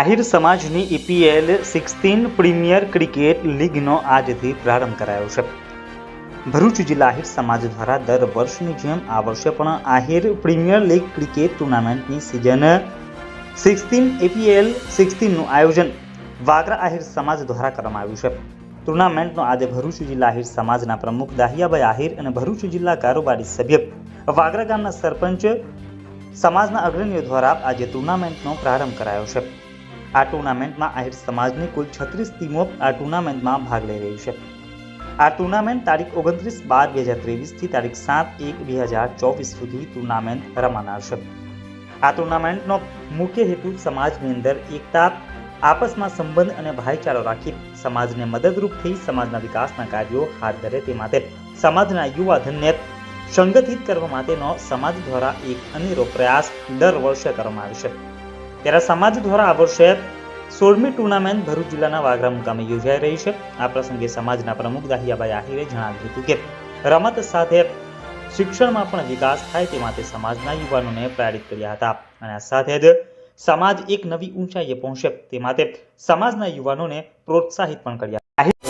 આહિર સમાજની EPL sixteen premier cricket લીગનો આજથી પ્રારંભ કરાયો છે. ભરૂચ જિલ્લા આહિર સમાજ દ્વારા દર વર્ષની જેમ આ વર્ષે પણ આહિર પ્રીમિયર લીગ ક્રિકેટ ટુર્નામેન્ટની સિઝન સિક્સટીન એપીએલ સિક્સટીનનું આયોજન વાગરા આહિર સમાજ દ્વારા કરવામાં આવ્યું છે. ટુર્નામેન્ટનો આજે ભરૂચ જિલ્લા આહિર સમાજના પ્રમુખ દાહિયાભાઈ આહિર અને ભરૂચ જિલ્લા કારોબારી સભ્ય વાગરા ગામના સરપંચ સમાજના અગ્રણીઓ દ્વારા આજે ટુર્નામેન્ટનો પ્રારંભ કરાયો છે. આ ટુર્નામેન્ટમાં આહિર સમાજની કુલ છત્રીસ ટીમો આ ટુર્નામેન્ટમાં ભાગ લઈ રહી છે. આ ટુર્નામેન્ટ તારીખ ઓગણત્રીસ બાર બે હજાર ત્રેવીસથી તારીખ સાત એક બે હજાર ચોવીસ સુધી ટુર્નામેન્ટ રમાનાર છે. આ ટુર્નામેન્ટનો મુખ્ય હેતુ સમાજની અંદર એકતા, આપસમાં સંબંધ અને ભાઈચારો રાખી સમાજને મદદરૂપ થઈ સમાજના વિકાસના કાર્યો હાથ ધરે તે માટે સમાજના યુવાધનને સંગઠિત કરવા માટેનો સમાજ દ્વારા એક અનેરો પ્રયાસ દર વર્ષે કરવામાં આવે છે. ત્યારે સમાજ દ્વારા આ વર્ષે સોળમી ટુર્નામેન્ટ ભરૂચ જિલ્લાના વાગરા મુકામે યોજાઈ રહી છે. આ પ્રસંગે સમાજના પ્રમુખ દાહિયાભાઈ આહિરે જણાવ્યું હતું કે રમત સાથે શિક્ષણમાં પણ વિકાસ થાય તે માટે સમાજના યુવાનોને પ્રેરિત કર્યા હતા. અને આ સાથે જ સમાજ એક નવી ઊંચાઈએ પહોંચે તે માટે સમાજના યુવાનોને પ્રોત્સાહિત પણ કર્યા